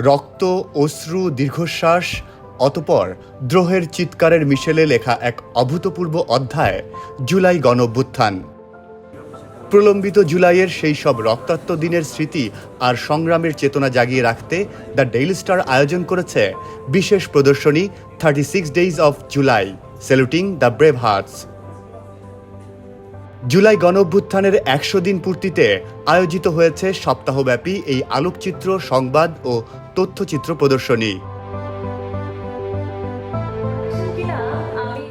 রক্ত, অশ্রু, দীর্ঘশ্বাস, অতপর দ্রোহের চিৎকারের মিশেলে লেখা এক অভূতপূর্ব অধ্যায়, জুলাই গণভ্যুত্থান প্রলম্বিত জুলাইয়ের সেই সব রক্তাক্ত দিনের স্মৃতি আর সংগ্রামের চেতনা জাগিয়ে রাখতে দ্য ডেইলি স্টার আয়োজন করেছে বিশেষ প্রদর্শনী thirty six days of July. Saluting the brave hearts. July গণঅভ্যুত্থানের একশো দিন পূর্তিতে আয়োজিত হয়েছে সপ্তাহব্যাপী এই আলোকচিত্র, সংবাদ ও তথ্যচিত্র প্রদর্শনী।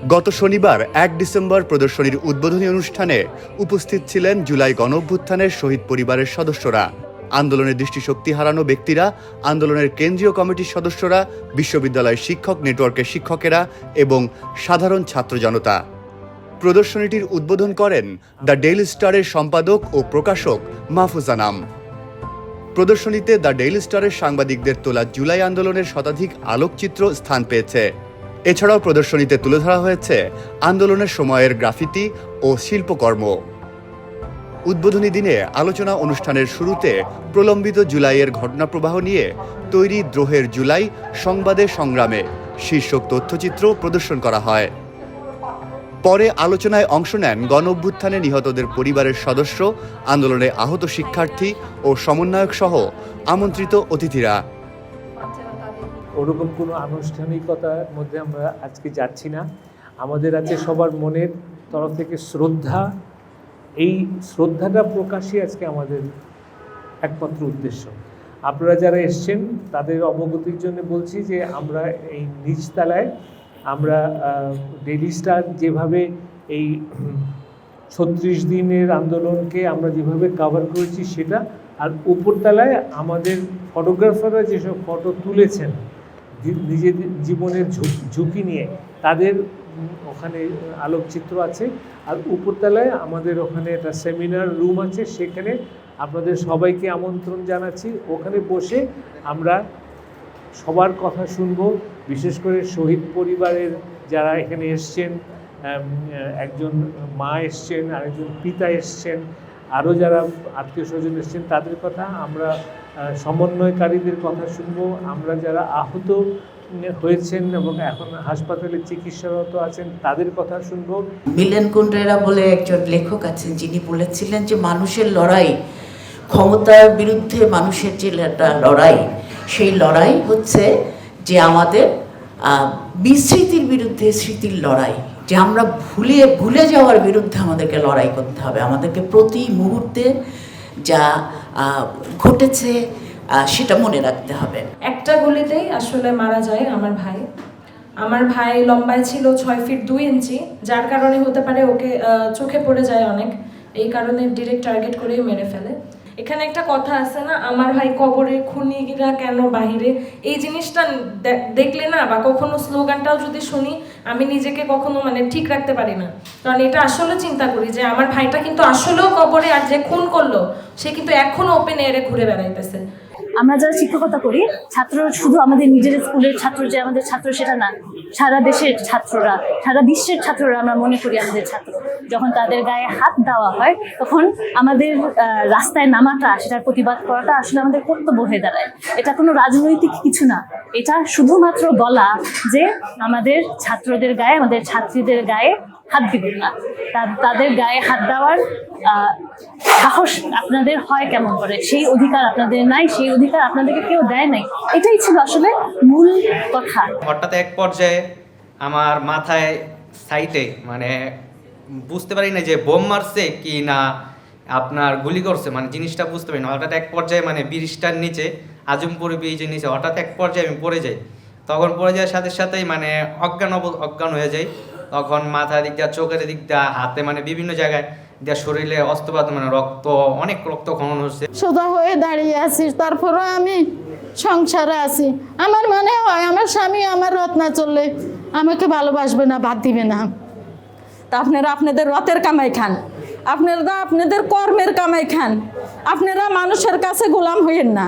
গত শনিবার এক ডিসেম্বর প্রদর্শনীর উদ্বোধনী অনুষ্ঠানে উপস্থিত ছিলেন জুলাই গণঅভ্যুত্থানের শহীদ পরিবারের সদস্যরা। আন্দোলনের দৃষ্টিশক্তি হারানো ব্যক্তিরা, আন্দোলনের কেন্দ্রীয় কমিটির সদস্যরা, বিশ্ববিদ্যালয়ের শিক্ষক, নেটওয়ার্কের শিক্ষকেরা এবং সাধারণ ছাত্র জনতা। প্রদর্শনীটির উদ্বোধন করেন দ্য ডেইলি স্টারের সম্পাদক ও প্রকাশক মাহফুজা নাম প্রদর্শনীতে দ্য ডেইলি স্টারের সাংবাদিকদের তোলা জুলাই আন্দোলনের শতাধিক আলোকচিত্র স্থান পেয়েছে। এছাড়াও প্রদর্শনীতে তুলে ধরা হয়েছে আন্দোলনের সময়ের গ্রাফিতি ও শিল্পকর্ম। উদ্বোধনী দিনে আলোচনা অনুষ্ঠানের শুরুতে প্রলম্বিত জুলাইয়ের ঘটনাপ্রবাহ নিয়ে তৈরি দ্রোহের জুলাই সংবাদে সংগ্রামে শীর্ষক তথ্যচিত্র প্রদর্শন করা হয়। পরে আলোচনায় অংশ নেন গণ অভ্যুত্থানে নিহতদের পরিবারের সদস্য, আন্দোলনে আহত শিক্ষার্থী ও সমন্বয়ক সহ আমন্ত্রিত অতিথিরা। ওরকম কোনো আনুষ্ঠানিকতার মধ্যে আমরা আজকে যাচ্ছি না। আমাদের আছে সবার মনের তরফ থেকে শ্রদ্ধা। এই শ্রদ্ধাটা প্রকাশই আজকে আমাদের একমাত্র উদ্দেশ্য। আপনারা যারা এসছেন, তাদের অবগতির জন্য বলছি যে আমরা এই নিচতলায় আমরা ডেইলি স্টার যেভাবে এই ছত্রিশ দিনের আন্দোলনকে আমরা যেভাবে কভার করেছি সেটা, আর উপরতলায় আমাদের ফটোগ্রাফাররা যেসব ফটো তুলেছেন নিজেদের জীবনের ঝুঁকি নিয়ে, তাদের ওখানে আলোকচিত্র আছে। আর উপরতলায় আমাদের ওখানে একটা সেমিনার রুম আছে, সেখানে আপনাদের সবাইকে আমন্ত্রণ জানাচ্ছি। ওখানে বসে আমরা সবার কথা শুনব বিশেষ করে শহীদ পরিবারের যারা এখানে এসছেন একজন মা এসছেন, আরেকজন পিতা এসছেন, আরও যারা আত্মীয় স্বজন এসছেন, তাদের কথা আমরা সমন্বয়কারীদের কথা শুনব। আমরা যারা আহত হয়েছেন এবং এখন হাসপাতালে চিকিৎসারত আছেন, তাদের কথা শুনব। মিলেন কুন্ড্রেরা বলে একজন লেখক আছেন, যিনি বলেছিলেন যে মানুষের লড়াই ক্ষমতার বিরুদ্ধে মানুষের যে লড়াই, সেই লড়াই হচ্ছে যে আমাদের বিস্মৃতির বিরুদ্ধে স্মৃতির লড়াই, যে আমরা ভুলে ভুলে যাওয়ার বিরুদ্ধে আমাদেরকে লড়াই করতে হবে। আমাদেরকে প্রতি মুহূর্তে যা ঘটেছে সেটা মনে রাখতে হবে। একটা গুলিতেই আসলে মারা যায় আমার ভাই। আমার ভাই লম্বায় ছিল ছয় ফিট দুই ইঞ্চি, যার কারণে হতে পারে ওকে চোখে পড়ে যায় অনেক। এই কারণে ডিরেক্ট টার্গেট করেই মেরে ফেলে। এখানে একটা কথা আছে না, আমার ভাই কবরে খুনিরা কেন বাহিরে? এই জিনিসটা দেখলে না, বা কখনো স্লোগানটাও যদি শুনি আমি নিজেকে কখনো মানে ঠিক রাখতে পারি না। কারণ এটা আসলে চিন্তা করি যে আমার ভাইটা কিন্তু আসলেও কবরে আর যে খুন করল, সে কিন্তু এখনও ওপেন এয়ারে ঘুরে বেড়াইতেছে। আমরা যারা শিক্ষকতা করি, ছাত্র শুধু আমাদের নিজের স্কুলের ছাত্র যে আমাদের ছাত্র সেটা না, সারা দেশের ছাত্ররা, সারা বিশ্বের ছাত্ররা আমরা মনে করি আমাদের ছাত্র। যখন তাদের গায়ে হাত দেওয়া হয়, তখন আমাদের রাস্তায় নামাটা, সেটার প্রতিবাদ করাটা আসলে আমাদের কর্তব্য হয়ে দাঁড়ায়। এটা কোনো রাজনৈতিক কিছু না। এটা শুধুমাত্র বলা যে আমাদের ছাত্রদের গায়ে, আমাদের ছাত্রীদের গায়ে হাত দিবেন না। তাদের গায়ে হাত দেওয়ার সাহস আপনাদের হয় কেমন করে? সেই অধিকার আপনাদের নাই, সেই অধিকার আপনাদেরকে কেউ দেয় নাই। এটাই ছিল আসলে মূল কথা। হঠাৎ এক পর্যায়ে আমার মাথায় সাইটে মানে বুঝতে পারি না যে বোম মারছে কি না আপনার গুলি করছে মানে জিনিসটা বুঝতে পারি না। হঠাৎ এক পর্যায়ে মানে ব্রিজটার নিচে, আজমপুর ব্রিজের নিচে, হঠাৎ এক পর্যায়ে আমি পড়ে যাই। তখন পড়ে যাওয়ার সাথে সাথেই মানে অজ্ঞান অজ্ঞান হয়ে যায় তখন মাথার দিক দিয়ে, চোখের দিক দিয়ে, হাতে মানে বিভিন্ন জায়গায় দিয়ে শরীরে অস্ত্রপাত মানে রক্ত, অনেক রক্ত খনন হচ্ছে। সোজা হয়ে দাঁড়িয়ে আছি তারপরে আমি সংসারে আছি। আমার মনে হয়, আমার স্বামী আমার রথ না চললে আমাকে ভালোবাসবে না, বাদ দিবে না। তা আপনারা আপনাদের রথের কামাই খান, আপনারা আপনাদের কর্মের কামাই খান। আপনারা মানুষের কাছে গোলাম হইয়েন না।